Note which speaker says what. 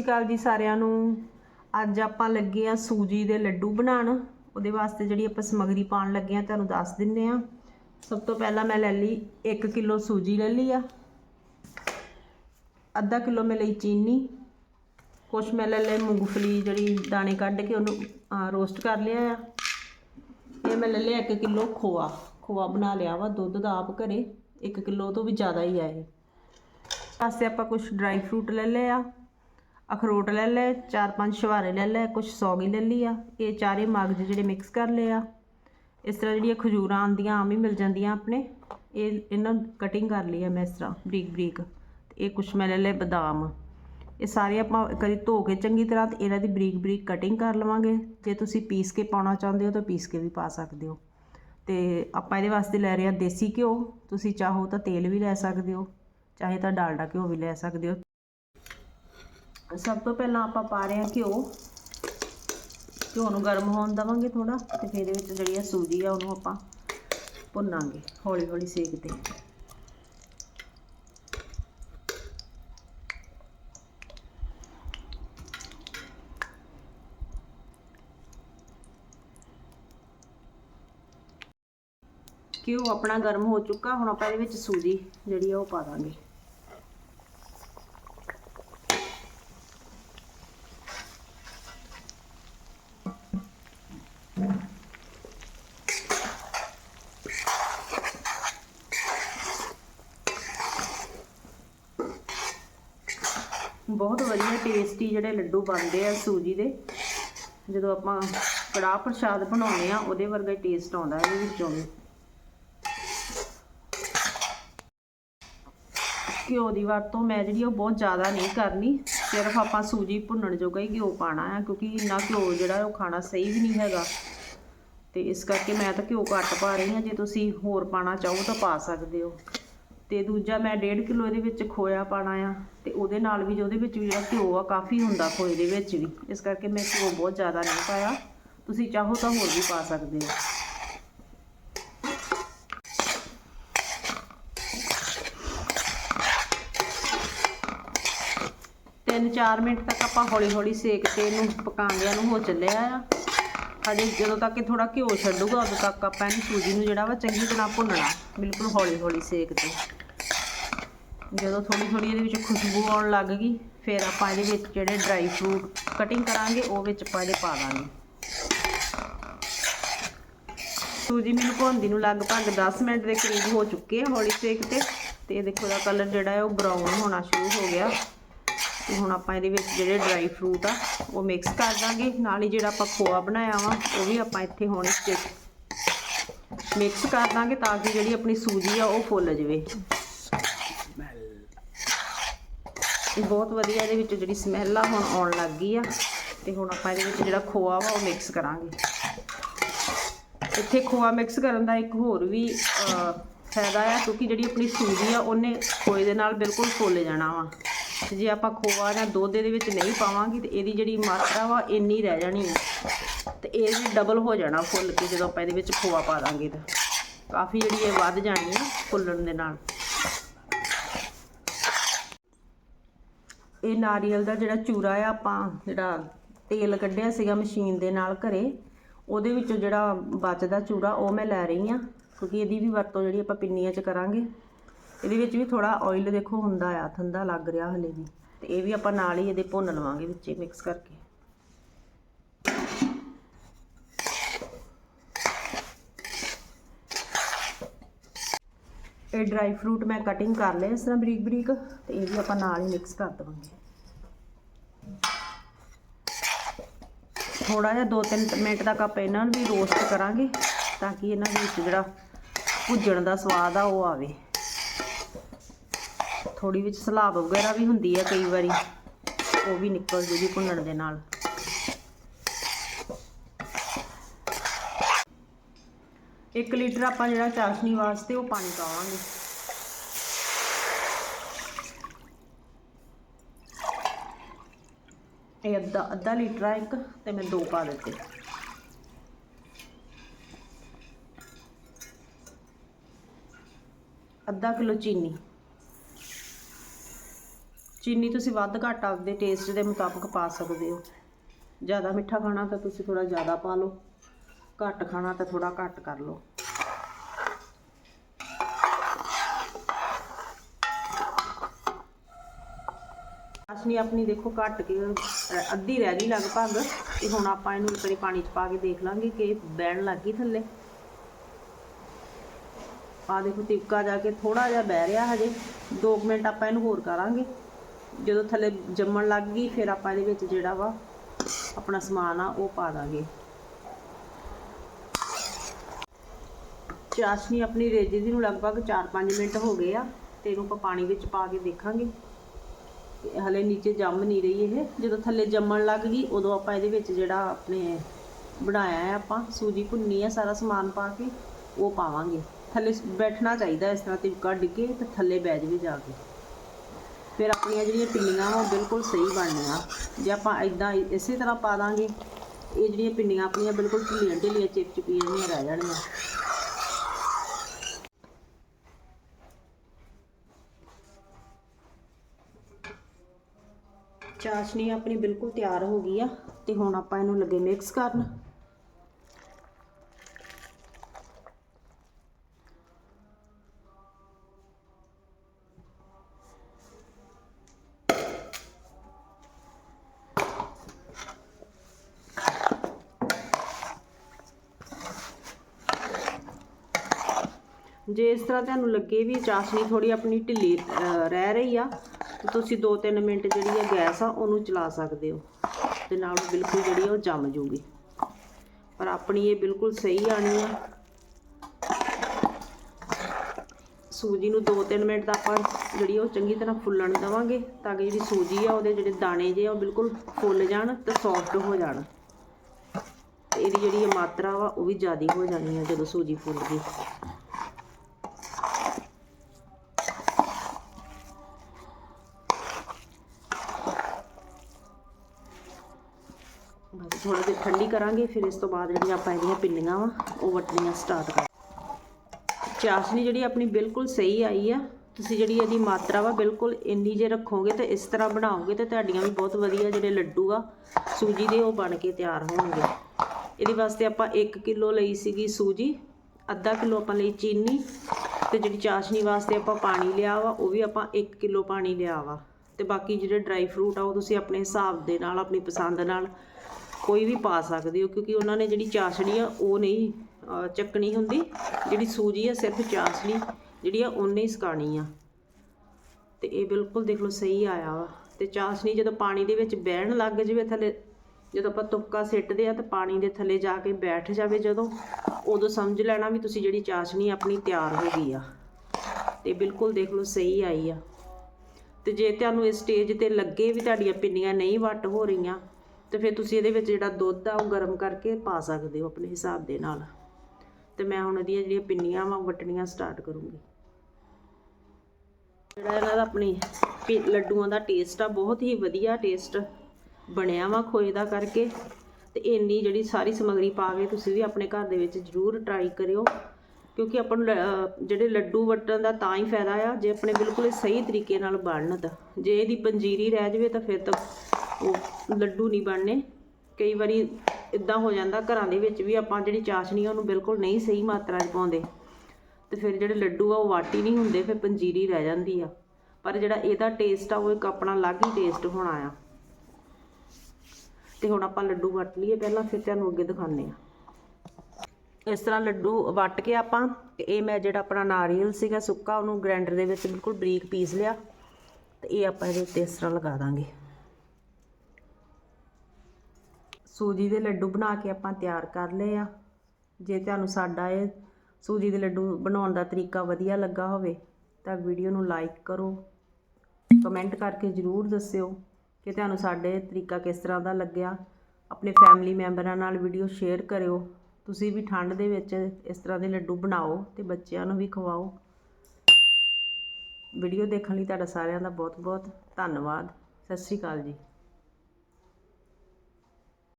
Speaker 1: ਸ਼੍ਰੀ ਅਕਾਲ ਜੀ ਸਾਰਿਆਂ ਨੂੰ। ਅੱਜ ਆਪਾਂ ਲੱਗੇ ਆ ਸੂਜੀ ਦੇ ਲੱਡੂ ਬਣਾਉਣ। ਉਹਦੇ ਵਾਸਤੇ ਜਿਹੜੀ ਆਪਾਂ ਸਮਗਰੀ ਪਾਉਣ ਲੱਗੇ ਆ ਤੁਹਾਨੂੰ ਦੱਸ ਦਿੰਨੇ ਆ ਸਭ ਤੋਂ ਪਹਿਲਾਂ ਮੈਂ ਲੈ ਲਈ 1 ਕਿਲੋ ਸੂਜੀ ਲੈ ਲਈ ਆ। ਅੱਧਾ ਕਿਲੋ ਮੈਂ ਲਈ ਚੀਨੀ। ਕੁਛ ਮੈਂ ਲੈ ਲਈ ਮੂੰਗਫਲੀ ਜਿਹੜੀ ਦਾਣੇ ਕੱਢ ਕੇ ਉਹਨੂੰ ਰੋਸਟ ਕਰ ਲਿਆ ਆ। ਇਹ ਮੈਂ ਲੈ ਲਿਆ 1 ਕਿਲੋ ਖੋਆ। ਖੋਆ ਬਣਾ ਲਿਆ ਵਾ, ਦੁੱਧ ਦਾ ਆਪ ਘਰੇ। 1 ਕਿਲੋ ਤੋਂ ਵੀ ਜ਼ਿਆਦਾ ਹੀ ਆ ਇਹ। ਪਾਸੇ ਆਪਾਂ ਕੁਝ ਡਰਾਈ ਫਰੂਟ ਲੈ ਲਿਆ ਅਖਰੋਟ ਲੈ ਲਏ ਚਾਰ ਪੰਜ ਸ਼ਵਾਰੇ ਲੈ ਲਏ ਕੁਝ ਸੌਗੀ ਲੈ ਲਈ ਆ। ਇਹ ਚਾਰੇ ਮਗਜ ਜਿਹੜੇ ਮਿਕਸ ਕਰ ਲਏ ਆ। ਇਸ ਤਰ੍ਹਾਂ ਜਿਹੜੀਆਂ ਖਜੂਰਾਂ ਆਉਂਦੀਆਂ, ਆਮ ਹੀ ਮਿਲ ਜਾਂਦੀਆਂ ਆਪਣੇ। ਇਹ ਇਹਨਾਂ ਨੂੰ ਕਟਿੰਗ ਕਰ ਲਈ ਆ ਮੈਂ ਇਸ ਤਰ੍ਹਾਂ, ਬਰੀਕ ਬਰੀਕ। ਤੇ ਇਹ ਕੁਛ ਮੈਂ ਲੈ ਲਏ ਬਦਾਮ। ਇਹ ਸਾਰੇ ਆਪਾਂ ਕਰੀ ਧੋ ਕੇ ਚੰਗੀ ਤਰ੍ਹਾਂ ਤੇ ਇਹਨਾਂ ਦੀ ਬਰੀਕ ਬਰੀਕ ਕਟਿੰਗ ਕਰ ਲਵਾਂਗੇ। ਜੇ ਤੁਸੀਂ ਪੀਸ ਕੇ ਪਾਉਣਾ ਚਾਹੁੰਦੇ ਹੋ ਤਾਂ ਪੀਸ ਕੇ ਵੀ ਪਾ ਸਕਦੇ ਹੋ। ਤੇ ਆਪਾਂ ਇਹਦੇ ਵਾਸਤੇ ਲੈ ਰਹੇ ਆ ਦੇਸੀ ਘਿਓ। ਤੁਸੀਂ ਚਾਹੋ ਤਾਂ ਤੇਲ ਵੀ ਲੈ ਸਕਦੇ ਹੋ, ਚਾਹੇ ਤਾਂ ਡਾਲਡਾ ਘਿਓ ਵੀ ਲੈ ਸਕਦੇ ਹੋ। ਸਭ ਤੋਂ ਪਹਿਲਾਂ ਆਪਾਂ ਪਾ ਰਹੇ ਹਾਂ ਘਿਓ। ਘਿਓ ਨੂੰ ਗਰਮ ਹੋਣ ਦਵਾਂਗੇ ਥੋੜਾ ਤੇ ਫਿਰ ਇਹਦੇ ਵਿੱਚ ਜਿਹੜੀ ਆ ਸੂਜੀ ਆ ਉਹਨੂੰ ਆਪਾਂ ਭੁੰਨਾਂਗੇ ਹੌਲੀ ਹੌਲੀ ਸੇਕ ਤੇ। ਘਿਓ ਆਪਣਾ ਗਰਮ ਹੋ ਚੁੱਕਾ, ਹੁਣ ਆਪਾਂ ਇਹਦੇ ਵਿੱਚ ਸੂਜੀ ਜਿਹੜੀ ਆ ਉਹ ਪਾ ਦਾਂਗੇ। ਬਹੁਤ ਵਧੀਆ ਟੇਸਟੀ ਜਿਹੜੇ ਲੱਡੂ ਬਣਦੇ ਆ ਸੂਜੀ ਦੇ। ਜਦੋਂ ਆਪਾਂ ਕੜਾਹ ਪ੍ਰਸ਼ਾਦ ਬਣਾਉਂਦੇ ਆ, ਉਹਦੇ ਵਰਗਾ ਟੇਸਟ ਆਉਂਦਾ ਇਹਦੇ ਵਿੱਚੋਂ ਵੀ। ਘਿਓ ਦੀ ਵਰਤੋਂ ਮੈਂ ਜਿਹੜੀ ਉਹ ਬਹੁਤ ਜ਼ਿਆਦਾ ਨਹੀਂ ਕਰਨੀ। ਸਿਰਫ ਆਪਾਂ ਸੂਜੀ ਭੁੰਨਣ ਜੋਗਾ ਹੀ ਘਿਓ ਪਾਣਾ ਹੈ ਕਿਉਂਕਿ ਇੰਨਾ ਘਿਓ ਜਿਹੜਾ, ਉਹ ਖਾਣਾ ਸਹੀ ਵੀ ਨਹੀਂ ਹੈਗਾ। ਤੇ ਇਸ ਕਰਕੇ ਮੈਂ ਤਾਂ ਘਿਓ ਘੱਟ ਪਾ ਰਹੀ ਹਾਂ ਜੇ ਤੁਸੀਂ ਹੋਰ ਪਾਣਾ ਚਾਹੋ ਤਾਂ ਪਾ ਸਕਦੇ ਹੋ। ਅਤੇ ਦੂਜਾ ਮੈਂ ਡੇਢ ਕਿਲੋ ਇਹਦੇ ਵਿੱਚ ਖੋਇਆ ਪਾਉਣਾ ਆ ਅਤੇ ਉਹਦੇ ਨਾਲ ਵੀ ਉਹਦੇ ਵਿੱਚ ਵੀ ਜਿਹੜਾ ਘਿਓ ਆ ਕਾਫੀ ਹੁੰਦਾ ਖੋਏ ਦੇ ਵਿੱਚ ਵੀ। ਇਸ ਕਰਕੇ ਮੈਂ ਘਿਓ ਬਹੁਤ ਜ਼ਿਆਦਾ ਨਹੀਂ ਪਾਇਆ। ਤੁਸੀਂ ਚਾਹੋ ਤਾਂ ਹੋਰ ਵੀ ਪਾ ਸਕਦੇ ਹੋ। ਤਿੰਨ ਚਾਰ ਮਿੰਟ ਤੱਕ ਆਪਾਂ ਹੌਲੀ ਹੌਲੀ ਸੇਕ ਤੇ ਇਹਨੂੰ ਪਕਾਉਂਦਿਆਂ ਨੂੰ ਹੋ ਚੱਲਿਆ ਆ। ਹਜੇ ਜਦੋਂ ਤੱਕ ਇਹ ਥੋੜਾ ਘਿਓ ਛੱਡੂਗਾ, ਉਦੋਂ ਤੱਕ ਆਪਾਂ ਇਹਨੂੰ ਸੂਜੀ ਨੂੰ ਜਿਹੜਾ ਵਾ ਚੰਗੀ ਤਰ੍ਹਾਂ ਭੁੰਨਣਾ, ਬਿਲਕੁਲ ਹੌਲੀ ਹੌਲੀ ਸੇਕ ਤੇ। ਜਦੋਂ ਥੋੜੀ ਥੋੜੀ ਇਹਦੇ ਵਿੱਚ ਖੁਸ਼ਬੂ ਆਉਣ ਲੱਗ ਗਈ, ਫਿਰ ਆਪਾਂ ਇਹਦੇ ਵਿੱਚ ਜਿਹੜੇ ਡਰਾਈ ਫਰੂਟ ਕਟਿੰਗ ਕਰਾਂਗੇ, ਉਹ ਵਿੱਚ ਆਪਾਂ ਇਹਦੇ ਪਾ ਦਾਂਗੇ। ਸੂਜੀ ਮੈਨੂੰ ਭੁੰਨਦੀ ਨੂੰ ਲਗਭਗ 10 ਮਿੰਟ ਦੇ ਕਰੀਬ ਹੋ ਚੁੱਕੇ ਆ ਹੌਲੀ ਸੇਕ ਤੇ ਤੇ ਦੇਖੋ ਦਾ ਕਲਰ ਜਿਹੜਾ ਹੈ ਉਹ ਬਰਾਊਨ ਹੋਣਾ ਸ਼ੁਰੂ ਹੋ ਗਿਆ। ਤੇ ਹੁਣ ਆਪਾਂ ਇਹਦੇ ਵਿੱਚ ਜਿਹੜੇ ਡਰਾਈ ਫਰੂਟ ਆ, ਉਹ ਮਿਕਸ ਕਰ ਦਾਂਗੇ। ਨਾਲ ਹੀ ਜਿਹੜਾ ਆਪਾਂ ਖੋਆ ਬਣਾਇਆ ਵਾ, ਉਹ ਵੀ ਆਪਾਂ ਇੱਥੇ ਹੁਣ ਇਸ ਮਿਕਸ ਕਰ ਦਾਂਗੇ ਤਾਂ ਕਿ ਜਿਹੜੀ ਆਪਣੀ ਸੂਜੀ ਆ, ਉਹ ਫੁੱਲ ਜਾਵੇ। ਇਹ ਬਹੁਤ ਵਧੀਆ ਇਹਦੇ ਵਿੱਚ ਜਿਹੜੀ ਸਮੈਲ ਆ, ਹੁਣ ਆਉਣ ਲੱਗ ਗਈ ਆ। ਤੇ ਹੁਣ ਆਪਾਂ ਇਹਦੇ ਵਿੱਚ ਜਿਹੜਾ ਖੋਆ ਵਾ, ਉਹ ਮਿਕਸ ਕਰਾਂਗੇ। ਇੱਥੇ ਖੋਆ ਮਿਕਸ ਕਰਨ ਦਾ ਇੱਕ ਹੋਰ ਵੀ ਫਾਇਦਾ ਆ, ਕਿਉਂਕਿ ਜਿਹੜੀ ਆਪਣੀ ਸੂਜੀ ਆ, ਉਹਨੇ ਖੋਏ ਦੇ ਨਾਲ ਬਿਲਕੁਲ ਫੁੱਲ ਜਾਣਾ ਵਾ। ਤੇ ਜੇ ਆਪਾਂ ਖੋਆ ਜਾਂ ਦੁੱਧ ਇਹਦੇ ਵਿੱਚ ਨਹੀਂ ਪਾਵਾਂਗੇ ਤੇ ਇਹਦੀ ਜਿਹੜੀ ਮਾਤਰਾ ਵਾ ਇੰਨੀ ਰਹਿ ਜਾਣੀ ਆ। ਤੇ ਇਹ ਵੀ ਡਬਲ ਹੋ ਜਾਣਾ ਫੁੱਲ ਕੇ ਜਦੋਂ ਆਪਾਂ ਇਹਦੇ ਵਿੱਚ ਖੋਆ ਪਾ ਦਾਂਗੇ ਤਾਂ। ਕਾਫੀ ਜਿਹੜੀ ਇਹ ਵੱਧ ਜਾਣੀ ਆ ਫੁੱਲਣ ਦੇ ਨਾਲ। ਇਹ ਨਾਰੀਅਲ ਦਾ ਜਿਹੜਾ ਚੂਰਾ ਆ, ਆਪਾਂ ਜਿਹੜਾ ਤੇਲ ਕੱਢਿਆ ਸੀਗਾ ਮਸ਼ੀਨ ਦੇ ਨਾਲ ਘਰੇ, ਉਹਦੇ ਵਿੱਚੋਂ ਜਿਹੜਾ ਬਚਦਾ ਚੂਰਾ ਉਹ ਮੈਂ ਲੈ ਰਹੀ ਆ, ਕਿਉਂਕਿ ਇਹਦੀ ਵੀ ਵਰਤੋਂ ਜਿਹੜੀ ਆਪਾਂ ਪਿੰਨੀਆਂ 'ਚ ਕਰਾਂਗੇ। ਇਹਦੇ ਵਿੱਚ ਵੀ ਥੋੜਾ ਆਇਲ ਦੇਖੋ ਹੁੰਦਾ ਆ, ਠੰਡਾ ਲੱਗ ਰਿਹਾ ਹਲੇ ਵੀ। ਤੇ ਇਹ ਵੀ ਆਪਾਂ ਨਾਲ ਹੀ ਇਹਦੇ ਭੁੰਨ ਲਵਾਂਗੇ ਵਿੱਚੇ ਮਿਕਸ ਕਰਕੇ। ਇਹ ਡਰਾਈ ਫਰੂਟ ਮੈਂ ਕਟਿੰਗ ਕਰ ਲਿਆ ਇਸ ਤਰ੍ਹਾਂ ਬਰੀਕ ਬਰੀਕ, ਤੇ ਇਹ ਵੀ ਆਪਾਂ ਨਾਲ ਹੀ ਮਿਕਸ ਕਰ ਦਵਾਂਗੇ। ਥੋੜਾ ਜਿਹਾ 2-3 ਮਿੰਟ ਤੱਕ ਆਪਾਂ ਇਹਨਾਂ ਨੂੰ ਵੀ ਰੋਸਟ ਕਰਾਂਗੇ, ਤਾਂ ਕਿ ਇਹਨਾਂ ਦੇ ਵਿੱਚ ਜਿਹੜਾ ਭੁੱਜਣ ਦਾ ਸਵਾਦ ਆ ਉਹ ਆਵੇ। ਥੋੜੀ ਵਿੱਚ ਸਲਾਬ ਵਗੈਰਾ ਵੀ ਹੁੰਦੀ ਆ ਕਈ ਵਾਰੀ, ਉਹ ਵੀ ਨਿਕਲ ਜੂਗੀ ਭੁੰਨਣ ਦੇ ਨਾਲ। ਇੱਕ ਲੀਟਰ ਆਪਾਂ ਜਿਹੜਾ ਚਾਸ਼ਨੀ ਵਾਸਤੇ ਉਹ ਪਾਣੀ ਪਾਵਾਂਗੇ। ਇਹ ਅੱਧਾ ਅੱਧਾ ਲੀਟਰ ਆ ਇੱਕ, ਤੇ ਮੈਂ ਦੋ ਪਾ ਦਿੱਤੇ। ਅੱਧਾ ਕਿਲੋ ਚੀਨੀ। ਚੀਨੀ ਤੁਸੀਂ ਵੱਧ ਘੱਟ ਆਪਦੇ ਟੇਸਟ ਦੇ ਮੁਤਾਬਕ ਪਾ ਸਕਦੇ ਹੋ। ਜ਼ਿਆਦਾ ਮਿੱਠਾ ਖਾਣਾ ਤਾਂ ਤੁਸੀਂ ਥੋੜਾ ਜ਼ਿਆਦਾ ਪਾ ਲਓ। ਘੱਟ ਖਾਣਾ ਤਾਂ ਥੋੜਾ ਘੱਟ ਕਰ ਲਓ। ਚਾਸ਼ਨੀ ਆਪਣੀ ਦੇਖੋ ਘੱਟ ਕੇ ਅੱਧੀ ਰਹਿ ਗਈ ਲਗਭਗ ਤੇ ਹੁਣ ਆਪਾਂ ਇਹਨੂੰ ਇੱਕ ਵਾਰੀ ਪਾਣੀ 'ਚ ਪਾ ਕੇ ਦੇਖ ਲਾਂਗੇ ਕਿ ਬਹਿਣ ਲੱਗ ਗਈ ਥੱਲੇ। ਆ ਦੇਖੋ ਤਿਪਕਾ ਜਾ ਕੇ ਥੋੜਾ ਜਿਹਾ ਬਹਿ ਰਿਹਾ ਹਜੇ। 2 ਮਿੰਟ ਆਪਾਂ ਇਹਨੂੰ ਹੋਰ ਕਰਾਂਗੇ। ਜਦੋਂ ਥੱਲੇ ਜੰਮਣ ਲੱਗ ਗਈ, ਫਿਰ ਆਪਾਂ ਇਹਦੇ ਵਿੱਚ ਜਿਹੜਾ ਵਾ ਆਪਣਾ ਸਮਾਨ ਆ, ਉਹ ਪਾ ਦਾਂਗੇ। ਚਾਸ਼ਨੀ ਆਪਣੀ ਰੇਜੇ ਦੀ ਨੂੰ ਲਗਭਗ 4-5 ਮਿੰਟ ਹੋ ਗਏ ਆ, ਤੇ ਇਹਨੂੰ ਆਪਾਂ ਪਾਣੀ ਵਿੱਚ ਪਾ ਕੇ ਦੇਖਾਂਗੇ। ਤੇ ਹਲੇ ਨੀਚੇ ਜੰਮ ਨਹੀਂ ਰਹੀ ਇਹ। ਜਦੋਂ ਥੱਲੇ ਜੰਮਣ ਲੱਗ ਗਈ, ਉਦੋਂ ਆਪਾਂ ਇਹਦੇ ਵਿੱਚ ਜਿਹੜਾ ਆਪਣੇ ਬਣਾਇਆ ਹੈ ਆਪਾਂ, ਸੂਜੀ ਭੁੰਨੀ ਆ, ਸਾਰਾ ਸਮਾਨ ਪਾ ਕੇ, ਉਹ ਪਾਵਾਂਗੇ। ਥੱਲੇ ਬੈਠਣਾ ਚਾਹੀਦਾ ਇਸ ਤਰ੍ਹਾਂ ਤਿਪਕਾ ਡਿੱਗੇ ਤੇ ਥੱਲੇ ਬਹਿ ਜਾਵੇ ਜਾ ਕੇ। ਫਿਰ ਆਪਣੀਆਂ ਜਿਹੜੀਆਂ ਪਿੰਨੀਆਂ ਉਹ ਬਿਲਕੁਲ ਸਹੀ ਬਣਨੀਆਂ। ਜੇ ਆਪਾਂ ਇਦਾਂ ਇਸੇ ਤਰ੍ਹਾਂ ਪਾ ਦਾਂਗੇ, ਇਹ ਜਿਹੜੀਆਂ ਪਿੰਨੀਆਂ ਆਪਣੀਆਂ ਬਿਲਕੁਲ ਢਿੱਲੀਆਂ ਢਿੱਲੀਆਂ ਚਿਪਚਿਪੀਆਂ ਜਿਹੀਆਂ ਰਹਿ ਜਾਣਗੀਆਂ। ਚਾਸ਼ਨੀ ਆਪਣੀ ਬਿਲਕੁਲ ਤਿਆਰ ਹੋ ਗਈ ਆ ਤੇ ਹੁਣ ਆਪਾਂ ਇਹਨੂੰ ਲੱਗੇ ਮਿਕਸ ਕਰਨ। ਜੇ ਇਸ ਤਰ੍ਹਾਂ ਤੁਹਾਨੂੰ ਲੱਗੇ ਵੀ ਚਾਸ਼ਨੀ ਥੋੜੀ ਆਪਣੀ ਢਿੱਲੀ ਰਹਿ ਰਹੀ ਆ, ਤੇ ਤੁਸੀਂ 2-3 ਮਿੰਟ ਜਿਹੜੀ ਆ ਗੈਸ ਆ, ਉਹਨੂੰ ਚਲਾ ਸਕਦੇ ਹੋ। ਤੇ ਨਾਲ ਬਿਲਕੁਲ ਜਿਹੜੀ ਆ, ਉਹ ਜੰਮ ਜੂਗੀ। ਪਰ ਆਪਣੀ ਇਹ ਬਿਲਕੁਲ ਸਹੀ ਆਣੀ ਆ। ਸੂਜੀ ਨੂੰ 2-3 ਮਿੰਟ ਦਾ ਆਪਾਂ ਜਿਹੜੀ ਆ, ਉਹ ਚੰਗੀ ਤਰ੍ਹਾਂ ਫੁੱਲਣ ਦੇਵਾਂਗੇ, ਤਾਂ ਕਿ ਜਿਹੜੀ ਸੂਜੀ ਆ, ਉਹਦੇ ਜਿਹੜੇ ਦਾਣੇ ਜੇ ਆ, ਉਹ ਬਿਲਕੁਲ ਫੁੱਲ ਜਾਣ ਤੇ ਸੌਫਟ ਹੋ ਜਾਣ। ਤੇ ਇਹਦੀ ਜਿਹੜੀ ਇਹ ਮਾਤਰਾ ਵਾ, ਉਹ ਵੀ ਜ਼ਿਆਦਾ ਹੋ ਜਾਣੀ ਆ ਜਦੋਂ ਸੂਜੀ ਫੁੱਲ ਗਈ ਬਸ ਥੋੜਾ ਜਿਹਾ ਠੰਡੀ ਕਰਾਂਗੇ, ਫਿਰ ਇਸ ਤੋਂ ਬਾਅਦ ਜਿਹੜੀਆਂ ਆਪਾਂ ਇਹਦੀਆਂ ਪਿੰਨੀਆਂ ਵਾ, ਉਹ ਵੱਟਣੀਆਂ ਸਟਾਰਟ ਕਰ ਚਾਸ਼ਨੀ ਜਿਹੜੀ ਆਪਣੀ ਬਿਲਕੁਲ ਸਹੀ ਆਈ ਆ, ਤੁਸੀਂ ਜਿਹੜੀ ਇਹਦੀ ਮਾਤਰਾ ਵਾ ਬਿਲਕੁਲ ਇੰਨੀ ਜੇ ਰੱਖੋਗੇ ਤੇ ਇਸ ਤਰ੍ਹਾਂ ਬਣਾਓਗੇ ਤੇ ਤੁਹਾਡੀਆਂ ਵੀ ਬਹੁਤ ਵਧੀਆ ਜਿਹੜੇ ਲੱਡੂ ਆ, ਸੂਜੀ ਦੇ ਉਹ ਬਣ ਕੇ ਤਿਆਰ ਹੋਣਗੇ। ਇਹਦੇ ਵਾਸਤੇ ਆਪਾਂ 1 ਕਿਲੋ ਲਈ ਸੀਗੀ ਸੂਜੀ, ਅੱਧਾ ਕਿਲੋ ਆਪਾਂ ਲਈ ਚੀਨੀ ਤੇ ਜਿਹੜੀ ਚਾਸ਼ਨੀ ਵਾਸਤੇ ਆਪਾਂ ਪਾਣੀ ਲਿਆ ਵਾ, ਉਹ ਵੀ ਆਪਾਂ 1 ਕਿਲੋ ਪਾਣੀ ਲਿਆ ਵਾ। ਤੇ ਬਾਕੀ ਜਿਹੜੇ ਡਰਾਈ ਫਰੂਟ ਆ, ਉਹ ਤੁਸੀਂ ਆਪਣੇ ਹਿਸਾਬ ਦੇ ਨਾਲ, ਆਪਣੀ ਪਸੰਦ ਨਾਲ ਕੋਈ ਵੀ ਪਾ ਸਕਦੇ ਹੋ ਕਿਉਂਕਿ ਉਹਨਾਂ ਨੇ ਜਿਹੜੀ ਚਾਸ਼ਣੀ ਆ, ਉਹ ਨਹੀਂ ਚੱਕਣੀ ਹੁੰਦੀ। ਜਿਹੜੀ ਸੂਜੀ ਆ, ਸਿਰਫ ਚਾਸ਼ਣੀ ਜਿਹੜੀ ਆ, ਉਹਨੇ ਹੀ ਸੁਕਾਣੀ ਆ। ਤੇ ਇਹ ਬਿਲਕੁਲ ਦੇਖ ਲਓ ਸਹੀ ਆਇਆ ਵਾ। ਤੇ ਚਾਸ਼ਣੀ ਜਦੋਂ ਪਾਣੀ ਦੇ ਵਿੱਚ ਬਹਿਣ ਲੱਗ ਜਾਵੇ ਥੱਲੇ, ਜਦੋਂ ਆਪਾਂ ਤੁਪਕਾ ਸਿੱਟਦੇ ਆ, ਤਾਂ ਪਾਣੀ ਦੇ ਥੱਲੇ ਜਾ ਕੇ ਬੈਠ ਜਾਵੇ ਜਦੋਂ, ਉਦੋਂ ਸਮਝ ਲੈਣਾ ਵੀ ਤੁਸੀਂ ਜਿਹੜੀ ਚਾਸ਼ਣੀ ਆਪਣੀ ਤਿਆਰ ਹੋ ਗਈ ਆ। ਤੇ ਬਿਲਕੁਲ ਦੇਖ ਲਓ ਸਹੀ ਆਈ ਆ। ਤੇ ਜੇ ਤੁਹਾਨੂੰ ਇਸ ਸਟੇਜ ਤੇ ਲੱਗੇ ਵੀ ਤੁਹਾਡੀਆਂ ਪਿੰਨੀਆਂ ਨਹੀਂ ਵੱਟ ਹੋ ਰਹੀਆਂ ਤੇ ਫਿਰ ਤੁਸੀਂ ਇਹਦੇ ਵਿੱਚ ਜਿਹੜਾ ਦੁੱਧ ਆ ਉਹ ਗਰਮ ਕਰਕੇ ਪਾ ਸਕਦੇ ਹੋ ਆਪਣੇ ਹਿਸਾਬ ਦੇ ਨਾਲ। ਤੇ ਮੈਂ ਹੁਣ ਇਹਦੀਆਂ ਜਿਹੜੀਆਂ ਪਿੰਨੀਆਂ ਵਾ ਵਟਣੀਆਂ ਸਟਾਰਟ ਕਰੂੰਗੀ। ਜਿਹੜਾ ਇਹਨਾਂ ਦਾ ਆਪਣੀ ਪੀ- ਲੱਡੂਆਂ ਦਾ ਟੇਸਟ ਆ, ਬਹੁਤ ਹੀ ਵਧੀਆ ਟੇਸਟ ਬਣਿਆ ਵਾ ਖੋਏ ਦਾ ਕਰਕੇ। ਤੇ ਇੰਨੀ ਜਿਹੜੀ ਸਾਰੀ ਸਮੱਗਰੀ ਪਾ ਕੇ ਤੁਸੀਂ ਵੀ ਆਪਣੇ ਘਰ ਦੇ ਵਿੱਚ ਜ਼ਰੂਰ ਟਰਾਈ ਕਰਿਓ। ਕਿਉਂਕਿ ਆਪਾਂ ਨੂੰ ਲ- ਜਿਹੜੇ ਲੱਡੂ ਵਟਣ ਦਾ ਤਾਂ ਹੀ ਫਾਇਦਾ ਆ, ਜੇ ਆਪਣੇ ਬਿਲਕੁਲ ਸਹੀ ਤਰੀਕੇ ਨਾਲ ਬਣਨ ਤਾਂ। ਜੇ ਇਹਦੀ ਪੰਜੀਰੀ ਰਹਿ ਜਾਵੇ ਤਾਂ ਫਿਰ ਤਾਂ ਉਹ ਲੱਡੂ ਨਹੀਂ ਬਣਨੇ। ਕਈ ਵਾਰੀ ਇਦਾਂ ਹੋ ਜਾਂਦਾ ਘਰਾਂ ਦੇ ਵਿੱਚ ਵੀ ਆਪਾਂ ਜਿਹੜੀ ਚਾਸ਼ਨੀ ਆ ਉਹਨੂੰ ਬਿਲਕੁਲ ਨਹੀਂ ਸਹੀ ਮਾਤਰਾ 'ਚ ਪਾਉਂਦੇ। ਤੇ ਫਿਰ ਜਿਹੜੇ ਲੱਡੂ ਆ ਉਹ ਵਾਟੀ ਨਹੀਂ ਹੁੰਦੇ, ਫਿਰ ਪੰਜੀਰੀ ਰਹਿ ਜਾਂਦੀ ਆ। ਪਰ ਜਿਹੜਾ ਇਹਦਾ ਟੇਸਟ ਆ ਉਹ ਇੱਕ ਆਪਣਾ ਅਲੱਗ ਹੀ ਟੇਸਟ ਹੋਣਾ ਆ। ਤੇ ਹੁਣ ਆਪਾਂ ਲੱਡੂ ਵੱਟ ਲਈਏ ਪਹਿਲਾਂ, ਫਿਰ ਤੁਹਾਨੂੰ ਅੱਗੇ ਦਿਖਾਉਂਦੇ ਆ। ਇਸ ਤਰ੍ਹਾਂ ਲੱਡੂ ਵੱਟ ਕੇ ਆਪਾਂ, ਤੇ ਇਹ ਮੈਂ ਜਿਹੜਾ ਆਪਣਾ ਨਾਰੀਅਲ ਸੀਗਾ ਸੁੱਕਾ, ਉਹਨੂੰ ਗ੍ਰਾਈਂਡਰ ਦੇ ਵਿੱਚ ਬਿਲਕੁਲ ਬਰੀਕ ਪੀਸ ਲਿਆ। ਤੇ ਇਹ ਆਪਾਂ ਇਹਦੇ ਉੱਤੇ ਇਸ ਤਰ੍ਹਾਂ ਲਗਾ ਦਾਂਗੇ। ਸੂਜੀ ਦੇ ਲੱਡੂ ਬਣਾ ਕੇ ਆਪਾਂ ਤਿਆਰ ਕਰ ਲਏ ਆ। ਜੇ ਤੁਹਾਨੂੰ ਸਾਡਾ ਇਹ ਸੂਜੀ ਦੇ ਲੱਡੂ ਬਣਾਉਣ ਦਾ ਤਰੀਕਾ ਵਧੀਆ ਲੱਗਾ ਹੋਵੇ ਤਾਂ ਵੀਡੀਓ ਨੂੰ ਲਾਈਕ ਕਰੋ, ਕਮੈਂਟ ਕਰਕੇ ਜ਼ਰੂਰ ਦੱਸਿਓ ਕਿ ਤੁਹਾਨੂੰ ਸਾਡੇ ਤਰੀਕਾ ਕਿਸ ਤਰ੍ਹਾਂ ਦਾ ਲੱਗਿਆ। ਆਪਣੇ ਫੈਮਿਲੀ ਮੈਂਬਰਾਂ ਨਾਲ ਵੀਡੀਓ ਸ਼ੇਅਰ ਕਰਿਓ। ਤੁਸੀਂ ਵੀ ਠੰਡ ਦੇ ਵਿੱਚ ਇਸ ਤਰ੍ਹਾਂ ਦੇ ਲੱਡੂ ਬਣਾਓ ਤੇ ਬੱਚਿਆਂ ਨੂੰ ਵੀ ਖਵਾਓ। ਵੀਡੀਓ ਦੇਖਣ ਲਈ ਤੁਹਾਡਾ ਸਾਰਿਆਂ ਦਾ ਬਹੁਤ ਬਹੁਤ ਧੰਨਵਾਦ। ਸਤਿ ਸ਼੍ਰੀ ਅਕਾਲ ਜੀ।